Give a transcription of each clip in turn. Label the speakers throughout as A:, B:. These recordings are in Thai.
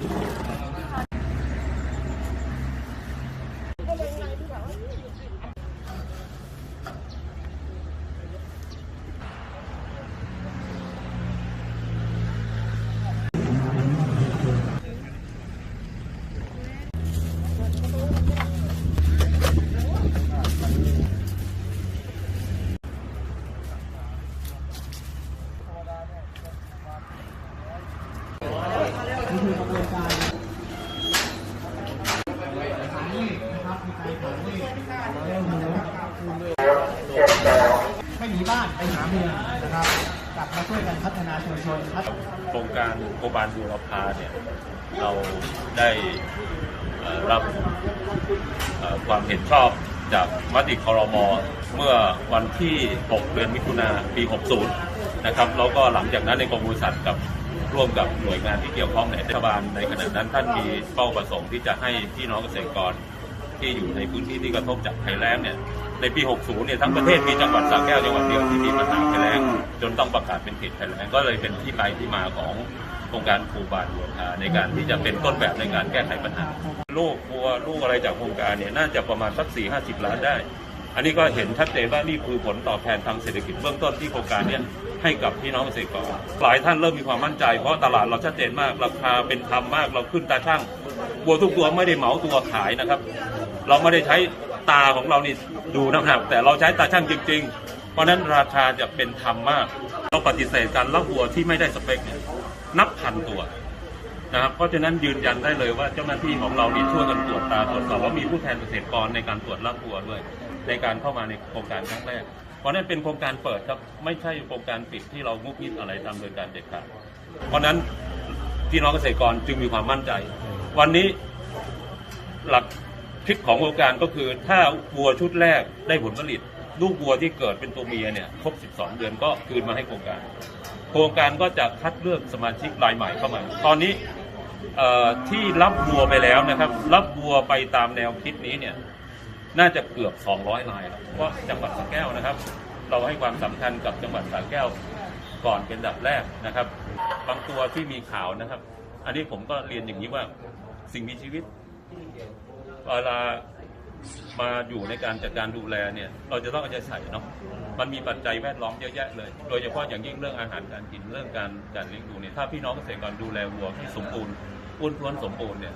A: Thank you. ไปหาเมืองนะครับกลับมาช่วยกันพัฒนาชุมชนพัฒ
B: โครงการโคบานบูรพาเนี่ยเราได้รับความเห็นชอบจากมติคอรมอเมื่อวันที่ 6 เดือนมิถุนาปี 60 นะครับแล้วก็หลังจากนั้นในกรมบริษัทกับร่วมกับหน่วยงานที่เกี่ยวข้องในรัฐบาลในขณะนั้นท่านมีเป้าประสงค์ที่จะให้พี่น้องเกษตรกร ที่อยู่ในพื้นที่ที่กระทบจากภัยแล้งเนี่ยในปี 60 เนี่ยทั้งประเทศมีจังหวัดสระแก้วจังหวัดเดียวที่มีปัญหาภัยแล้งจนต้องประกาศเป็นเขตภัยแล้งก็เลยเป็นที่ไปที่มาของโครงการครูบาลบัวทาในการที่จะเป็นต้นแบบในการแก้ไขปัญหาลูกบัวลูกอะไรจากโครงการเนี่ยน่าจะประมาณสัก 4 50 ล้านได้ อันนี้ก็เห็นชัดเจนว่านี่คือผลตอบแทนทางเศรษฐกิจเบื้องต้นที่โครงการเนี้ให้กับพี่น้องเกษตรกรหลายท่านเริ่มมีความมั่นใจ เพราะตลาดเราชัดเจนมากราคาเป็นธรรมมากเราขึ้นตาช่างวัวทุกตัวไม่ได้เหมาตัวขายนะครับ เราไม่ได้ใช้ตาของเรานี่ดูน้ำหนักแต่เราใช้ตาช่างจริง ๆ เพราะนั้นราคาจะเป็นธรรมมาก เราปฏิเสธการรับวัวที่ไม่ได้สเปคเนี่ยนับพันตัวนะครับเพราะฉะนั้นยืนยันได้เลยว่าเจ้าหน้าที่ของเรานี่ช่วยกันตรวจตาตรวจสอบว่ามีผู้แทนเกษตรกรในการตรวจรับวัวด้วย ในการเข้ามาในโครงการครั้งแรก เพราะนั้นเป็นโครงการเปิดครับไม่ใช่โครงการปิดที่เรางุบยิบอะไรตามโดยการเด็ดขาดเพราะฉะนั้นพี่น้องเกษตรกรจึงมีความมั่นใจ วันนี้หลัก คิดของโครงการก็คือถ้าวัวชุดแรกได้ผลผลิต ลูกวัวที่เกิดเป็นตัวเมียเนี่ยครบ 12 เดือนก็คืนมาให้โครงการ โครงการก็จะคัดเลือกสมาชิกรายใหม่เข้ามา ตอนนี้ที่รับวัวไปแล้วนะครับ รับวัวไปตามแนวคิดนี้เนี่ยน่าจะเกือบ 200รายแล้วเพราะจังหวัดสระแก้วนะครับ เราให้ความสำคัญกับจังหวัดสระแก้วก่อนเป็นอันดับแรกนะครับ บางตัวที่มีข่าวนะครับ อันนี้ผมก็เรียนอย่างนี้ว่าสิ่งมีชีวิต เวลามาอยู่ในการจัดการดูแลเนี่ยเราจะต้องเอาใจใส่เนาะมันมีปัจจัยแวดล้อมเยอะแยะเลย โดยเฉพาะอย่างยิ่งเรื่องอาหารการกินเรื่องการการเลี้ยงดูเนี่ยถ้าพี่น้องเกษตรกรดูแลวัวที่สมบูรณ์อ้วนท้วนสมบูรณ์เนี่ย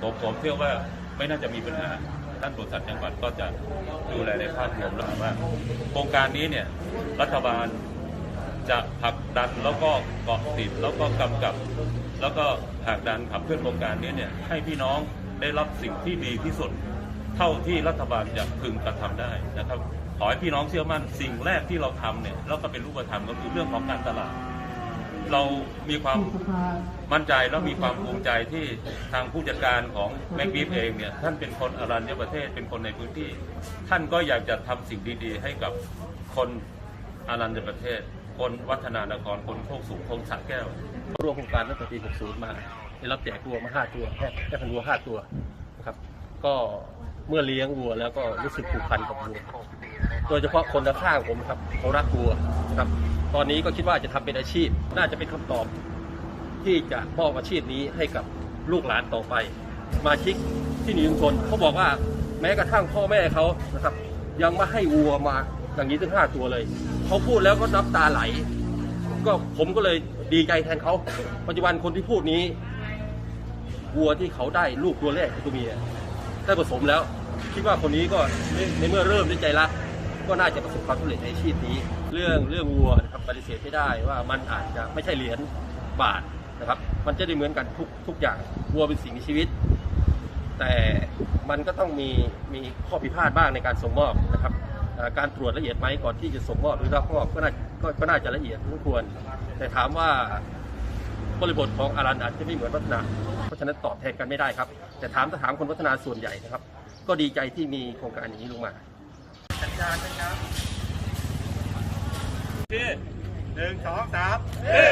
B: ผมผมเชื่อว่าไม่น่าจะมีปัญหาท่านปศุสัตว์จังหวัดก็จะดูแลในภาพรวมแล้วว่า โครงการนี้เนี่ยรัฐบาลจะผลักดันแล้วก็เกาะติดแล้วก็กำกับ แล้วก็ผลักดันขับเคลื่อนโครงการนี้เนี่ยให้พี่น้อง ได้รับสิ่งที่ดีที่สุด เท่าที่รัฐบาลจะพึงกระทำได้นะครับขอให้พี่น้องเชื่อมั่นสิ่งแรกที่เราทำเนี่ยแล้วก็เป็นรูปธรรมก็คือเรื่องของการตลาด เรามีความมั่นใจแล้วมีความภูมิใจที่ทางผู้จัดการของแม็กบีฟเองเนี่ยท่านเป็นคนอรัญญประเทศเป็นคนในพื้นที่ ท่านก็อยากจะทำสิ่งดีๆ ให้กับคนอรัญญประเทศ คนวัฒนานครคนโคกสูงคนสระแก้ว
C: ร่วมโครงการตั้งแต่ปี 60 มา ได้รับแจกวัวมา5ตัวแค่แค่พันวัว5ตัวนะครับ ก็เมื่อเลี้ยงวัวแล้วก็รู้สึกผูกพันกับวัว โดยเฉพาะคนข้างผมครับเขารักวัวนะครับ ตอนนี้ก็คิดว่าจะทำเป็นอาชีพ น่าจะเป็นคำตอบ ที่จะมอบอาชีพนี้ให้กับลูกหลานต่อไป มาชิกที่หนีชุมชนเขาบอกว่าแม้กระทั่งพ่อแม่เขานะครับ ยังมาให้วัวมาอย่างนี้ถึงห้าตัวเลยเขาพูดแล้วก็น้ำตาไหล ก็ผมก็เลยดีใจแทนเขาปัจจุบันคนที่พูดนี้ วัวที่เขาได้ลูกตัวแรกคือตัวเมียได้ผสมแล้ว คิดว่าคนนี้ก็ในเมื่อเริ่มด้วยใจรักก็น่าจะประสบความสำเร็จในอาชีพนี้ เรื่องเรื่องวัวนะครับปฏิเสธไม่ได้ว่ามันอาจจะไม่ใช่เหรียญบาทนะครับ มันจะได้เหมือนกันทุกทุกอย่างวัวเป็นสิ่งมีชีวิต แต่มันก็ต้องมีมีข้อพิพาทบ้างในการส่งมอบนะครับการตรวจละเอียดไหมก่อนที่จะส่งมอบหรือรับมอบก็น่าก็น่าจะละเอียดพอสมควร แต่ถามว่า บริบทของอารันอาจจะไม่เหมือนวัฒนา เพราะฉะนั้นตอบแทนกันไม่ได้ครับ แต่ถามถ้าถามคนวัฒนาส่วนใหญ่นะครับ ก็ดีใจที่มีโครงการอย่างนี้ลงมา
B: ที่
D: หนึ่งสองสาม
B: เฮ้